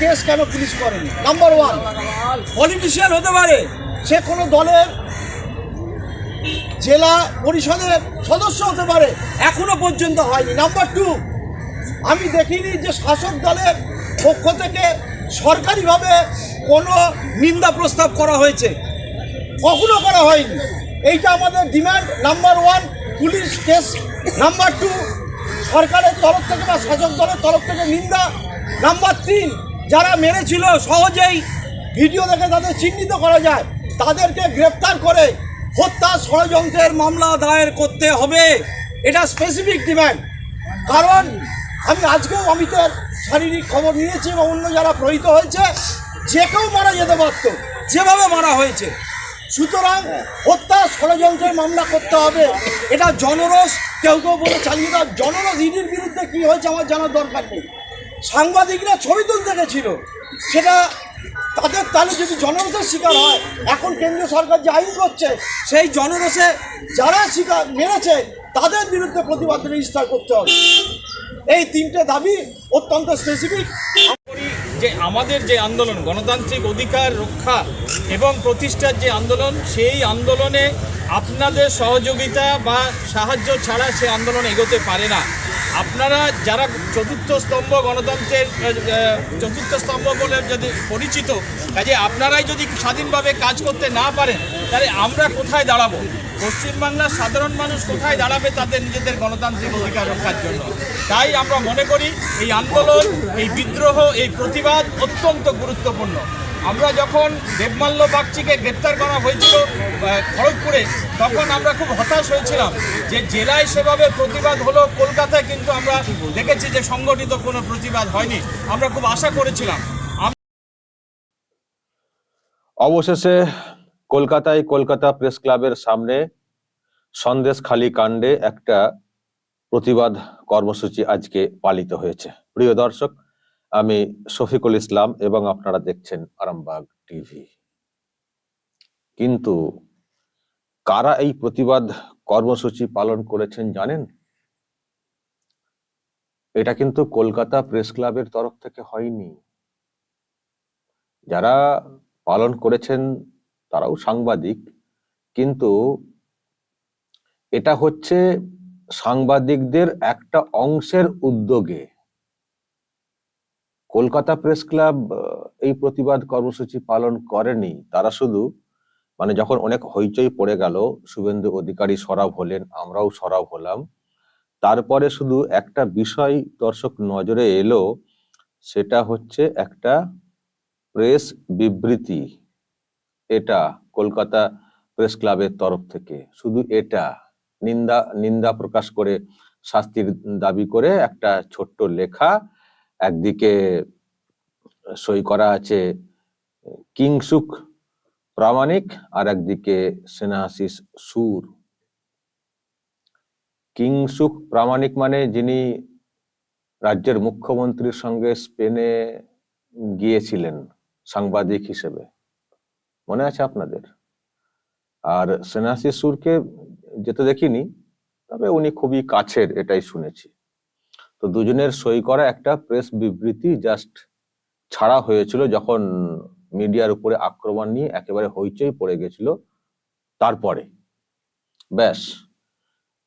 Case কেন police করেনি? Number one politician হতে পারে, সে কোনো দলের জেলা পরিষদের সদস্য হতে পারে, এখনও পর্যন্ত হয়নি। নাম্বার টু আমি দেখিনি যে শাসক দলের পক্ষ থেকে সরকারিভাবে কোনো নিন্দা প্রস্তাব করা হয়েছে। কখনো করা হয়নি। এইটা আমাদের demand number one police case number two সরকারের তরফ থেকে বা শাসক দলের তরফ থেকে নিন্দা নাম্বার তিন, যারা মেরেছিল, সহজেই ভিডিও দেখে তাদের চিহ্নিত করা যায়। তাদেরকে গ্রেপ্তার করে হত্যা ষড়যন্ত্রের মামলা দায়ের করতে হবে। এটা স্পেসিফিক ডিম্যান্ড কারণ আমি আজকেও অমিতের শারীরিক খবর নিয়েছি এবং অন্য যারা প্রহিত হয়েছে, যে কেউ মারা যেতে পারত যেভাবে মারা হয়েছে। সুতরাং হত্যা ষড়যন্ত্রের মামলা করতে হবে। এটা জনরস কেউ কেউ বলে, চালিয়ে দাও। জনরস ইডির বিরুদ্ধে কী হয়েছে আমার জানার দরকার নেই। সাংবাদিকরা ছবি তুলতে গেছিল। সেটা তাদের তাহলে যদি জনরসের শিকার হয়, এখন কেন্দ্রীয় সরকার যে আইন করছে, সেই জনরসে যারা শিকার মেরেছে, তাদের বিরুদ্ধে প্রতিবাদ রেজিস্টার করতে হবে। এই তিনটে দাবি অত্যন্ত স্পেসিফিক যে আমাদের যে আন্দোলন, গণতান্ত্রিক অধিকার রক্ষা এবং প্রতিষ্ঠার যে আন্দোলন, সেই আন্দোলনে আপনাদের সহযোগিতা বা সাহায্য ছাড়া সে আন্দোলন এগোতে পারে না। আপনারা যারা চতুর্থ স্তম্ভ গণতন্ত্রের চতুর্থ স্তম্ভ বলে যদি পরিচিত, কাজে আপনারাই যদি স্বাধীনভাবে কাজ করতে না পারেন, তাহলে আমরা কোথায় দাঁড়াবো? পশ্চিমবাংলার সাধারণ মানুষ কোথায় দাঁড়াবে তাদের নিজেদের গণতান্ত্রিক অধিকার রক্ষার জন্য? তাই আমরা মনে করি, এই আন্দোলন, এই বিদ্রোহ, এই প্রতিবাদ অত্যন্ত গুরুত্বপূর্ণ। আমরা যখন দেবমাল্য বাগচিকে গ্রেপ্তার করা হয়েছিল খড়গপুরে, তখন আমরা খুব হতাশ হয়েছিলাম যে জেলায় সেভাবে প্রতিবাদ হলো কলকাতায়, কিন্তু আমরা দেখেছি যে সংগঠিত কোনো প্রতিবাদ হয়নি। আমরা খুব আশা করেছিলাম। অবশেষে কলকাতায় কলকাতা প্রেস ক্লাবের সামনে সন্দেশখালী কাণ্ডে একটা প্রতিবাদ কর্মসূচি আজকে পালিত হয়েছে। প্রিয় দর্শক আমি শফিকুল ইসলাম এবং আপনারা দেখছেন আরামবাগ টিভি। কিন্তু কারা এই প্রতিবাদ কর্মসূচি পালন করেছেন জানেন? এটা কিন্তু কলকাতা প্রেস ক্লাবের তরফ থেকে হয়নি। যারা পালন করেছেন তারাও সাংবাদিক, কিন্তু এটা হচ্ছে সাংবাদিকদের একটা অংশের উদ্যোগে। কলকাতা প্রেস ক্লাব এই প্রতিবাদ কর্মসূচি পালন করেনি। তারা শুধু মানে যখন অনেক হইচই পড়ে গেল, শুভেন্দু অধিকারী সরাব হলেন, আমরাও সরাব হলাম। তারপরে শুধু একটা বিষয় দর্শক নজরে এলো, সেটা হচ্ছে একটা প্রেস বিবৃতি। এটা কলকাতা প্রেস ক্লাবের তরফ থেকে। শুধু এটা, নিন্দা নিন্দা প্রকাশ করে শাস্তির দাবি করে একটা ছোট্ট লেখা একদিকে সই করা আছে কিংসুক প্রামাণিক আর একদিকে সেনাহাসিস সুর। কিংসুক প্রামাণিক মানে যিনি রাজ্যের মুখ্যমন্ত্রীর সঙ্গে স্পেনে গিয়েছিলেন, সাংবাদিক হিসেবে। মনে আছে আপনাদের? আর সেনাসি সুরকে যেতে দেখিনি, তবে উনি খুবই কাছের, এটাই শুনেছি। তো দুজনের সই করা একটা প্রেস বিবৃতি জাস্ট ছাড়া হয়েছিল যখন মিডিয়ার উপরে আক্রমণ নিয়ে একেবারে হইচই পড়ে গেছিল তারপরে। ব্যাস,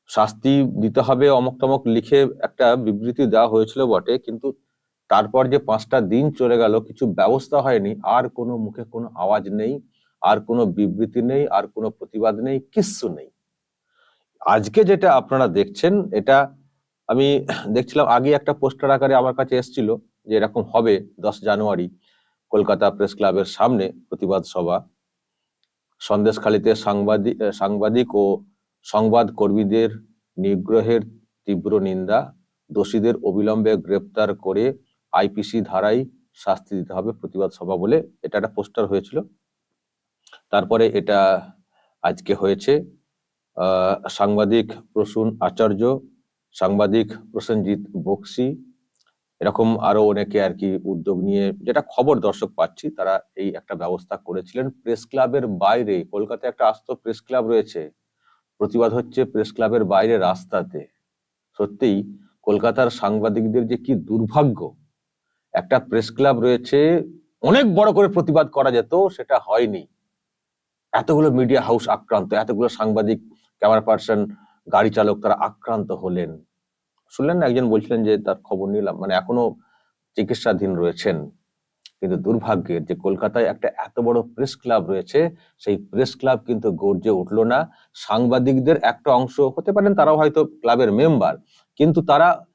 শাস্তি দিতে হবে অমক তমক লিখে একটা বিবৃতি দেওয়া হয়েছিল বটে, কিন্তু তারপর যে পাঁচটা দিন চলে গেল, কিছু ব্যবস্থা হয়নি, আর কোনো মুখে কোনো আওয়াজ নেই, আর কোনো বিবৃতি নেই, আর কোনো প্রতিবাদ নেই কিচ্ছু নেই। আজকে যেটা আপনারা দেখছেন, এটা আমি দেখছিলাম আগে একটা পোস্টার আকারে আমার কাছে এসেছিল যে এরকম হবে দশ জানুয়ারি কলকাতা প্রেস ক্লাবের সামনে প্রতিবাদ সভা। সন্দেশখালীতে সাংবাদিক সাংবাদিক ও সংবাদ কর্মীদের নিগ্রহের তীব্র নিন্দা, দোষীদের অবিলম্বে গ্রেপ্তার করে আইপিসি ধারায় শাস্তি দিতে হবে প্রতিবাদ সভা বলে এটা একটা পোস্টার হয়েছিল। তারপরে এটা আজকে হয়েছে। সাংবাদিক প্রসূন আচার্য সাংবাদিক প্রসেনজিৎ বক্সি। এরকম আরও অনেকে আর কি উদ্যোগ নিয়ে যেটা খবর দর্শক পাচ্ছি, তারা এই একটা ব্যবস্থা করেছিলেন প্রেস ক্লাবের বাইরে। কলকাতায় একটা আস্ত প্রেস ক্লাব রয়েছে। প্রতিবাদ হচ্ছে প্রেস ক্লাবের বাইরে রাস্তাতে। সত্যিই কলকাতার সাংবাদিকদের যে কি দুর্ভাগ্য। একটা প্রেস ক্লাব রয়েছে, অনেক বড় করে প্রতিবাদ করা যেত, সেটা হয়নি। এতগুলো মিডিয়া হাউস আক্রান্ত, এতগুলো সাংবাদিক, ক্যামেরা পার্সন গাড়ি চালক তারা আক্রান্ত হলেন। শুনলেন না? একজন বলছিলেন যে তার খবর নিলাম। মানে এখনও চিকিৎসাধীন রয়েছেন। কিন্তু দুর্ভাগ্যের যে কলকাতায় একটা এত বড় প্রেস ক্লাব রয়েছে, সেই প্রেস ক্লাব কিন্তু গর্জে উঠল না। সাংবাদিকদের একটা অংশ হতে পারেন, তারাও হয়তো ক্লাবের মেম্বার, কিন্তু তারা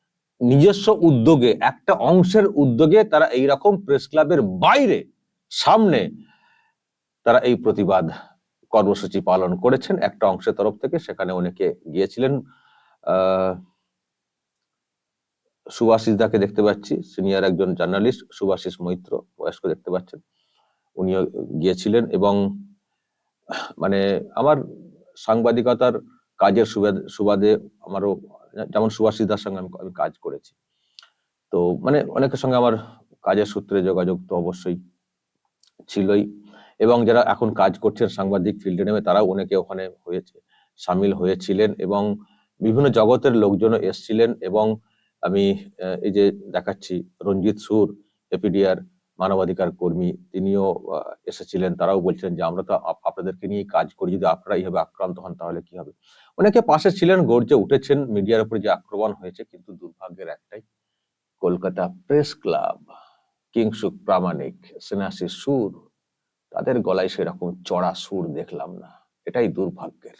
নিজস্ব উদ্যোগে, একটা অংশের উদ্যোগে তারা এই রকম প্রেস ক্লাবের বাইরে, সামনে তারা এই প্রতিবাদ কর্মসূচি পালন করেছেন। একটা অংশের তরফ থেকে সেখানে অনেকে গিয়েছিলেন। সুভাষিস দাকে দেখতে পাচ্ছি, সিনিয়র একজন জার্নালিস্ট, সুভাষিস মৈত্র বয়স্ক দেখতে পাচ্ছেন। উনিও গিয়েছিলেন এবং মানে আমার সাংবাদিকতার কাজের সুবাদে আমারও, যেমন সুভাষিস দার সঙ্গে আমি কাজ করেছি। তো মানে অনেকের সঙ্গে আমার কাজের সূত্রে যোগাযোগ তো অবশ্যই ছিলই। এবং যারা এখন কাজ করছেন সাংবাদিক ফিল্ডে নেমে, তারাও অনেকে ওখানে হয়েছে, সামিল হয়েছিলেন এবং বিভিন্ন জগতের লোকজনও এসছিলেন এবং আমি এই যে দেখাচ্ছি রঞ্জিত সুর এপিডিআর মানবাধিকার কর্মী, তিনিও এসেছিলেন, তারাও বলছেন যে আমরা তো আপনাদেরকে নিয়ে কাজ করি, যদি আপনারা এইভাবে আক্রান্ত হন তাহলে কি হবে? অনেকে পাশে ছিলেন, গর্জে উঠেছেন, মিডিয়ার উপরে যে আক্রমণ হয়েছে, কিন্তু দুর্ভাগ্যের একটাই, কলকাতা প্রেস ক্লাব, কিংসুক প্রামাণিক সেনাসি সুর তাদের গলায় সেরকম চড়া সুর দেখলাম না। এটাই দুর্ভাগ্যের।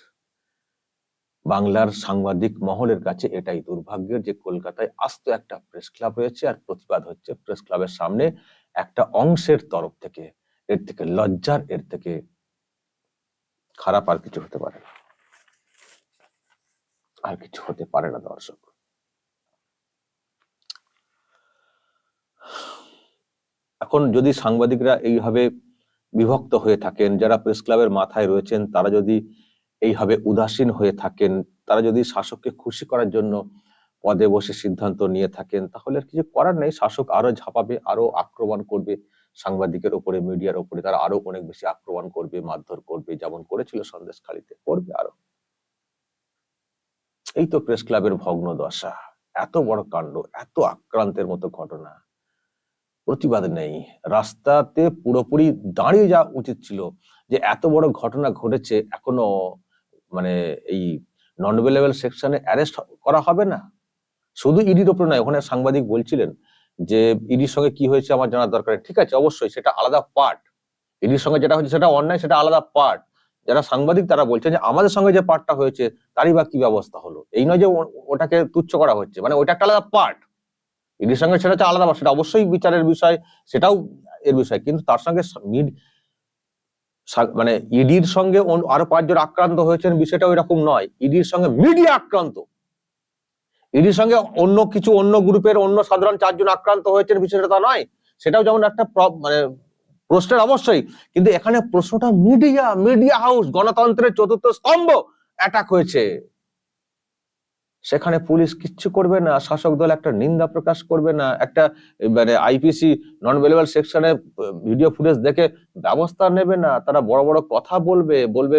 বাংলার সাংবাদিক মহলের কাছে এটাই দুর্ভাগ্যের যে কলকাতায় আস্ত একটা প্রেস ক্লাব রয়েছে আর প্রতিবাদ হচ্ছে প্রেস ক্লাবের সামনে একটা অংশের তরফ থেকে। এর থেকে লজ্জার, এর থেকে খারাপ আর কিছু হতে পারে না। আর কিছু হতে পারে না দর্শক। এখন যদি সাংবাদিকরা এইভাবে বিভক্ত হয়ে থাকেন, যারা প্রেস ক্লাবের মাথায় রয়েছেন, তারা যদি এইভাবে উদাসীন হয়ে থাকেন, তারা যদি শাসককে খুশি করার জন্য পদে বসে সিদ্ধান্ত নিয়ে থাকেন, তাহলে আর কিছু করার নেই। শাসক আরও ঝাঁপাবে, আরও আক্রমণ করবে, সাংবাদিকের উপরে, মিডিয়ার উপরে, তারা আরও অনেক বেশি আক্রমণ করবে, মারধর করবে, যেমন করেছিল সন্দেশখালিতে, করবে আরও। এই তো প্রেস ক্লাবের ভগ্ন দশা এত বড় কাণ্ড, এত আক্রান্তের মতো ঘটনা। প্রতিবাদ নেই। রাস্তাতে পুরোপুরি দাঁড়িয়ে যাওয়া উচিত ছিল যে এত বড় ঘটনা ঘটেছে এখনও মানে এই নন অ্যাভেলেবেল সেকশনে অ্যারেস্ট করা হবে না? শুধু ইডির ওপরে নয়, ওখানে সাংবাদিক বলছিলেন যে ইডির সঙ্গে কি হয়েছে আমার জানার দরকার ঠিক আছে, অবশ্যই সেটা আলাদা পার্ট। ইডির সঙ্গে যেটা হয়েছে সেটা অন্যায়, সেটা আলাদা পার্ট। যারা সাংবাদিক তারা বলছেন যে আমাদের সঙ্গে যে পার্টটা হয়েছে, তারই বা কি ব্যবস্থা হলো? এই নয় যে ওটাকে তুচ্ছ করা হচ্ছে মানে ওটা একটা আলাদা পার্ট। ইডির সঙ্গে সেটা হচ্ছে আলাদা সেটা অবশ্যই বিচারের বিষয়, সেটাও এর বিষয়, কিন্তু তার সঙ্গে মিড- মানে ইডির সঙ্গে আরও পাঁচজন আক্রান্ত হয়েছেন বিষয়টা এরকম নয়, ইডির সঙ্গে মিডিয়া আক্রান্ত। ইডির সঙ্গে অন্য কিছু অন্য গ্রুপের অন্য সাধারণ চারজন আক্রান্ত হয়েছেন বিষয়টা তা নয়, সেটাও যেমন একটা মানে প্রশ্নের অবশ্যই, কিন্তু এখানে প্রশ্নটা মিডিয়া মিডিয়া হাউস, গণতন্ত্রের চতুর্থ স্তম্ভ অ্যাটাক হয়েছে। সেখানে পুলিশ কিচ্ছু করবে না, শাসক দল একটা নিন্দা প্রকাশ করবে না, একটা মানে আইপিসি নন ভেলেবল সেকশনে ভিডিও ফুটেজ দেখে ব্যবস্থা নেবে না, তারা বড় বড় কথা বলবে বলবে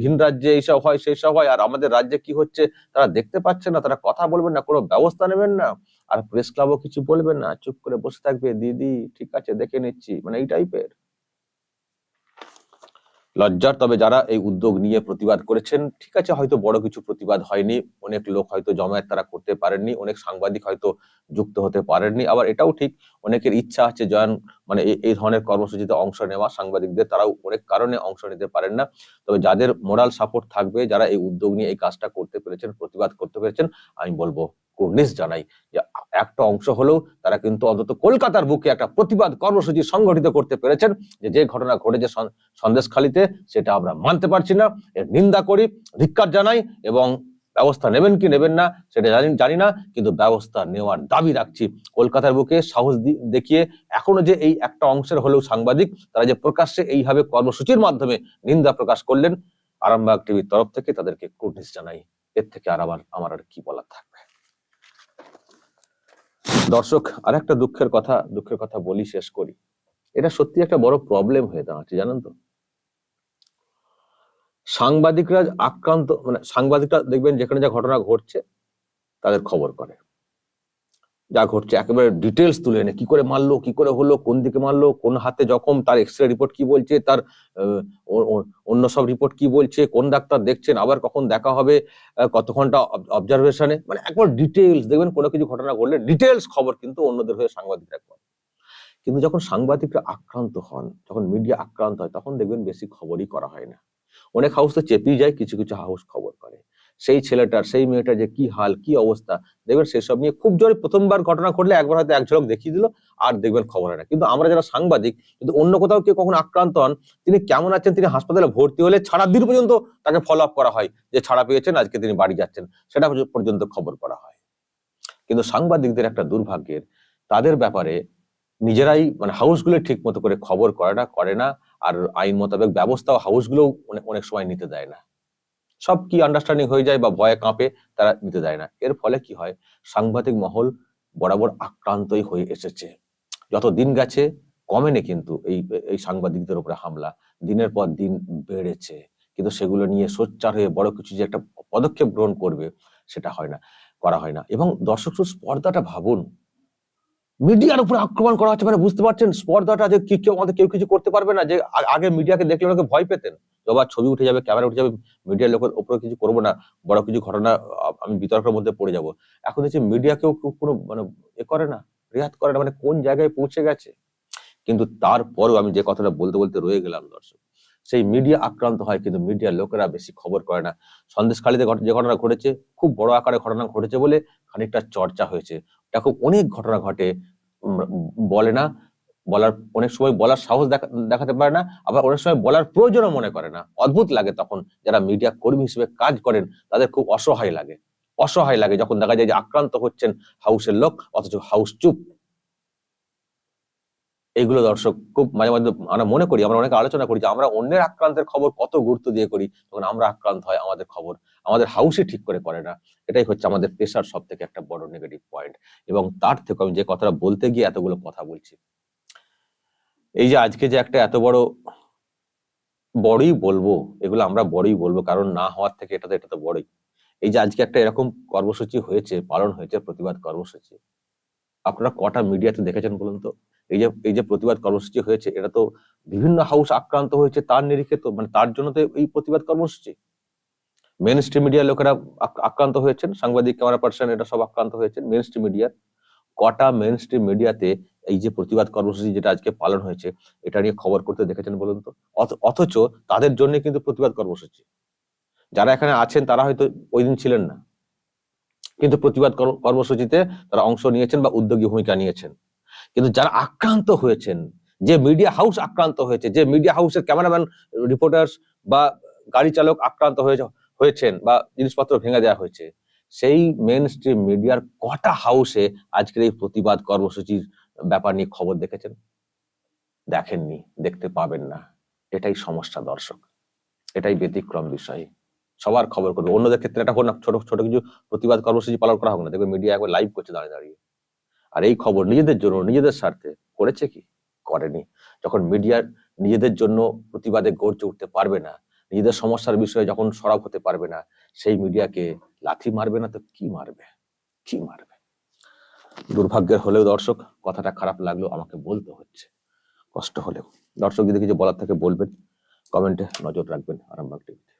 ভিন রাজ্যে এইসব হয় সেই সব হয়, আর আমাদের রাজ্যে কি হচ্ছে তারা দেখতে পাচ্ছে না, তারা কথা বলবেন না, কোনো ব্যবস্থা নেবেন না, আর প্রেস ক্লাবও কিছু বলবেন না, চুপ করে বসে থাকবে, দিদি, ঠিক আছে, দেখে নিচ্ছি মানে এই টাইপের লজ্জার, তবে যারা এই উদ্যোগ নিয়ে প্রতিবাদ করেছেন, ঠিক আছে, হয়তো বড় কিছু প্রতিবাদ হয়নি, অনেক লোক হয়তো জমায়েত তারা করতে পারেননি, অনেক সাংবাদিক হয়তো যুক্ত হতে পারেননি, আবার এটাও ঠিক, অনেকের ইচ্ছা আছে জয়ন মানে এই- ধরনের কর্মসূচিতে অংশ নেওয়া, সাংবাদিকদের তারাও অনেক কারণে অংশ নিতে পারেন না, তবে যাদের মোরাল সাপোর্ট থাকবে, যারা এই উদ্যোগ নিয়ে এই কাজটা করতে পেরেছেন, প্রতিবাদ করতে পেরেছেন, আমি বলব। কুর্নিশ জানাই যে একটা অংশ হলেও তারা কিন্তু অন্তত কলকাতার বুকে একটা প্রতিবাদ কর্মসূচি সংগঠিত করতে পেরেছেন যে যে ঘটনা ঘটেছে সন- সন্দেশখালিতে সেটা আমরা মানতে পারছি না। এর নিন্দা করি, ধিক্কার জানাই এবং ব্যবস্থা নেবেন কি নেবেন না সেটা জানি জানি না, কিন্তু ব্যবস্থা নেওয়ার দাবি রাখছি। কলকাতার বুকে সাহস দেখিয়ে এখনও যে এই একটা অংশের হলেও সাংবাদিক, তারা যে প্রকাশ্যে এইভাবে কর্মসূচির মাধ্যমে নিন্দা প্রকাশ করলেন, আরামবাগ টিভির তরফ থেকে তাদেরকে কুর্নিশ জানাই। এর থেকে আর আমার আমার আর কি বলার থাকবে? দর্শক আর একটা দুঃখের কথা দুঃখের কথা বলি, শেষ করি। এটা সত্যি একটা বড় প্রবলেম হয়ে দাঁড়াচ্ছে, জানেন তো? সাংবাদিকরা আক্রান্ত মানে সাংবাদিকরা দেখবেন যেখানে যা ঘটনা ঘটছে, তাদের খবর করে। যা ঘটছে, একেবারে ডিটেলস তুলে এনে, কি করে মারলো, কি করে হলো, কোন দিকে মারলো, কোন হাতে জখম, তার এক্স রে রিপোর্ট কি বলছে, তার অন্য সব রিপোর্ট কি বলছে, কোন ডাক্তার দেখছেন, আবার কখন দেখা হবে কত ঘণ্টা অবজারভেশনে মানে একবার ডিটেলস দেখবেন কোনো কিছু ঘটনা ঘটলে ডিটেলস খবর কিন্তু অন্যদের হয়ে সাংবাদিকরা করে। কিন্তু যখন সাংবাদিকরা আক্রান্ত হন, যখন মিডিয়া আক্রান্ত হয়, তখন দেখবেন বেশি খবরই করা হয় না। অনেক হাউস তো চেপেই যায়, কিছু কিছু হাউস খবর করে। সেই ছেলেটার, সেই মেয়েটার যে কি হাল, কি অবস্থা, দেখবেন সেসব নিয়ে খুব জোরে প্রথমবার ঘটনা ঘটলে একবার হয়তো এক ঝলক দেখিয়ে দিল আর দেখবেন খবর হয় না। কিন্তু আমরা যারা সাংবাদিক যদি অন্য কোথাও কেউ কখন আক্রান্ত হন, তিনি কেমন আছেন, তিনি হাসপাতালে ভর্তি হলে ছাড়া দিন পর্যন্ত তাকে ফলো আপ করা হয় যে ছাড়া পেয়েছেন, আজকে তিনি বাড়ি যাচ্ছেন, সেটা পর্যন্ত খবর করা হয়। কিন্তু সাংবাদিকদের একটা দুর্ভাগ্যের, তাদের ব্যাপারে নিজেরাই মানে হাউসগুলো ঠিক মতো করে খবর করে না করে না, আর আইন মোতাবেক ব্যবস্থাও হাউসগুলো অনেক অনেক সময় নিতে দেয় না। সব কি আন্ডারস্ট্যান্ডিং হয়ে যায় বা ভয়ে কাঁপে তারা নিতে দেয় না। এর ফলে কি হয়? সাংবাদিক মহল বরাবর আক্রান্তই হয়ে এসেছে। যত দিন গেছে, কমেনি কিন্তু এই এই সাংবাদিকদের উপরে হামলা। দিনের পর দিন বেড়েছে। কিন্তু সেগুলো নিয়ে সোচ্চার হয়ে বড় কিছু যে একটা পদক্ষেপ গ্রহণ করবে, সেটা হয় না, করা হয় না। এবং দর্শক স্পর্ধাটা ভাবুন মিডিয়ার উপরে আক্রমণ করা হচ্ছে মানে বুঝতে পারছেন? স্পর্ধাটা যে কি কেউ আমাদের কেউ কিছু করতে পারবে না, যে আগে মিডিয়াকে দেখলে ওনাকে ভয় পেতেন। যবার ছবি উঠে যাবে, ক্যামেরা উঠে যাবে, মিডিয়ার লোকের উপরে কিছু করব না, বড় কিছু ঘটনা আমি বিতর্কের মধ্যে পড়ে যাব। এখন দেখছি মিডিয়াকেও কেউ কোনো মানে এ করে না, রেহাত করে না মানে কোন জায়গায় পৌঁছে গেছে? কিন্তু তারপরেও আমি যে কথাটা বলতে বলতে রয়ে গেলাম দর্শক। সেই মিডিয়া আক্রান্ত হয়, কিন্তু মিডিয়ার লোকেরা বেশি খবর করে না। সন্দেশখালীতে যে ঘটনা ঘটেছে, খুব বড় আকারে ঘটনা ঘটেছে বলে খানিকটা চর্চা হয়েছে। দেখো অনেক ঘটনা ঘটে বলে না। বলার, অনেক সময় বলার সাহস দেখা- দেখাতে পারে না, আবার অনেক সময় বলার প্রয়োজনও মনে করে না। অদ্ভুত লাগে তখন যারা মিডিয়া কর্মী হিসেবে কাজ করেন, তাদের খুব অসহায় লাগে। অসহায় লাগে যখন দেখা যায় যে আক্রান্ত হচ্ছেন হাউসের লোক, অথচ হাউস চুপ। এইগুলো দর্শক খুব মাঝে মাঝে আমরা মনে করি, আমরা অনেক আলোচনা করি যে আমরা অন্যের আক্রান্তের খবর কত গুরুত্ব দিয়ে করি, তখন আমরা আক্রান্ত হয় আমাদের খবর। আমাদের হাউসই ঠিক করে করে না। এটাই হচ্ছে আমাদের পেশার সব থেকে একটা বড় নেগেটিভ পয়েন্ট এবং তার থেকে আমি যে কথাটা বলতে গিয়ে এতগুলো কথা বলছি। এই যে আজকে যে একটা এত বড়, বড়ই বলব, এগুলো আমরা বড়ই বলব, কারণ না হওয়ার থেকে এটা তো এটা তো বড়ই। এই যে আজকে একটা এরকম কর্মসূচি হয়েছে, পালন হয়েছে, প্রতিবাদ কর্মসূচি। আপনারা কটা মিডিয়াতে দেখেছেন বলুন তো? এই যে এই যে প্রতিবাদ কর্মসূচি হয়েছে, এটা তো বিভিন্ন হাউস আক্রান্ত হয়েছে তার নিরিখে তো মানে তার জন্য তো এই প্রতিবাদ কর্মসূচি। মেন স্ট্রিম মিডিয়ার লোকেরা আক- আক্রান্ত হয়েছেন, সাংবাদিক ক্যামেরা পার্সন এটা সব আক্রান্ত হয়েছেন মেন স্ট্রিম মিডিয়ার কটা মেন স্ট্রিম মিডিয়াতে এই যে প্রতিবাদ কর্মসূচি যেটা আজকে পালন হয়েছে, এটা নিয়ে খবর করতে দেখেছেন বলুন তো? অথ- অথচ তাদের জন্য কিন্তু প্রতিবাদ কর্মসূচি। যারা এখানে আছেন তারা হয়তো ওই দিন ছিলেন না। কিন্তু প্রতিবাদ কর্ম- কর্মসূচিতে তারা অংশ নিয়েছেন বা উদ্যোগী ভূমিকা নিয়েছেন। কিন্তু যারা আক্রান্ত হয়েছেন, যে মিডিয়া হাউস আক্রান্ত হয়েছে, যে মিডিয়া হাউসের ক্যামেরাম্যান রিপোর্টার্স বা গাড়ি চালক আক্রান্ত হয়েছে হয়েছেন বা জিনিসপত্র ভেঙে দেওয়া হয়েছে, সেই মেন স্ট্রিম মিডিয়ার কটা হাউসে আজকের এই প্রতিবাদ কর্মসূচির ব্যাপার নিয়ে খবর দেখেছেন? দেখেননি, দেখতে পাবেন না। এটাই সমস্যা দর্শক। এটাই ব্যতিক্রম বিষয়। সবার খবর করবে। অন্যদের ক্ষেত্রে এটা হোক না ছোট ছোট কিছু প্রতিবাদ কর্মসূচি পালন করা হোক না। দেখবে মিডিয়া একবার লাইভ করছে দাঁড়িয়ে দাঁড়িয়ে। আর এই খবর নিজেদের জন্য, নিজেদের স্বার্থে করেছে কি? করেনি। যখন মিডিয়ার নিজেদের জন্য প্রতিবাদে গর্জে উঠতে পারবে না, নিজেদের সমস্যার বিষয়ে যখন সরব হতে পারবে না, সেই মিডিয়াকে লাথি মারবে না তো কি মারবে? কি মারবে? দুর্ভাগ্যের হলেও দর্শক, কথাটা খারাপ লাগল আমাকে বলতে হচ্ছে। কষ্ট হলেও। দর্শক যদি কিছু বলার থেকে বলবেন, কমেন্টে নজর রাখবেন আরামবাগ টিভিতে।